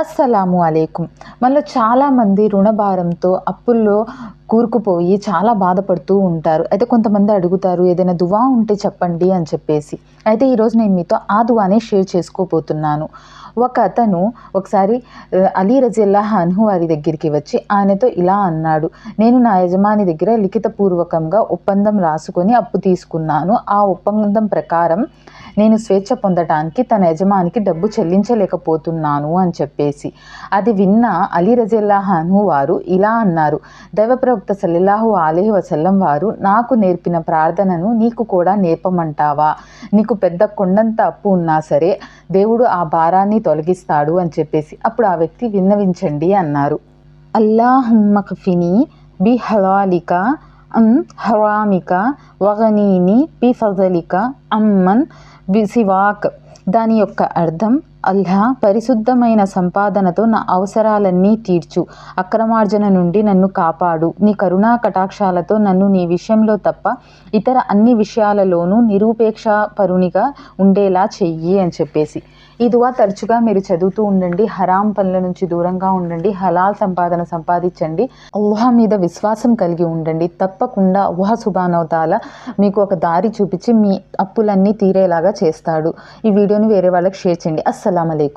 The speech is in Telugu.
అస్సలాము అలైకుం. మనలో చాలామంది రుణభారంతో అప్పుల్లో కూరుకుపోయి చాలా బాధపడుతూ ఉంటారు. అయితే కొంతమంది అడుగుతారు ఏదైనా దువా ఉంటే చెప్పండి అని చెప్పేసి. అయితే ఈరోజు నేను మీతో ఆ దువానే షేర్ చేసుకోబోతున్నాను. ఒక అతను ఒకసారి అలీ రజిల్లా హన్హు వారి దగ్గరికి వచ్చి ఆయనతో ఇలా అన్నాడు నేను నా యజమాని దగ్గర లిఖితపూర్వకంగా ఒప్పందం రాసుకొని అప్పు తీసుకున్నాను. ఆ ఒప్పందం ప్రకారం నేను స్వేచ్ఛ పొందటానికి తన యజమానికి డబ్బు చెల్లించలేకపోతున్నాను అని చెప్పేసి. అది విన్న అలీ రజల్లాహను వారు ఇలా అన్నారు. దైవప్రవక్త సల్లల్లాహు అలీహి వసల్లం వారు నాకు నేర్పిన ప్రార్థనను నీకు కూడా నేర్పమంటావా? నీకు పెద్ద కొండంత అప్పు ఉన్నా సరే దేవుడు ఆ భారాన్ని తొలగిస్తాడు అని చెప్పేసి. అప్పుడు ఆ వ్యక్తి విన్నవించండి అన్నారు. అల్లాహుమ్మకఫిని బి హలాలిక అమ్ హరామిక వగనీని పిఫజలిక అమ్మన్ బిసివాక్ దాని యొక్క అర్థం అల్లా పరిశుద్ధమైన సంపాదనతో నా అవసరాలన్నీ తీర్చు. అక్రమార్జన నుండి నన్ను కాపాడు. నీ కరుణా కటాక్షాలతో నన్ను నీ విషయంలో తప్ప ఇతర అన్ని విషయాలలోనూ నిరూపేక్ష పరునిగా ఉండేలా చెయ్యి అని చెప్పేసి. ఈ దువా తరచుగా మీరు చదువుతూ ఉండండి హరాం పనుల నుంచి దూరంగా ఉండండి హలాల్ సంపాదన సంపాదించండి. ఊహ మీద విశ్వాసం కలిగి ఉండండి. తప్పకుండా ఊహ సుబానవతాల మీకు ఒక దారి చూపించి మీ అప్పులన్నీ తీరేలాగా చేస్తాడు. ఈ వీడియోని వేరే వాళ్ళకి షేర్ చేయండి. అస్సలు السلام علیکم۔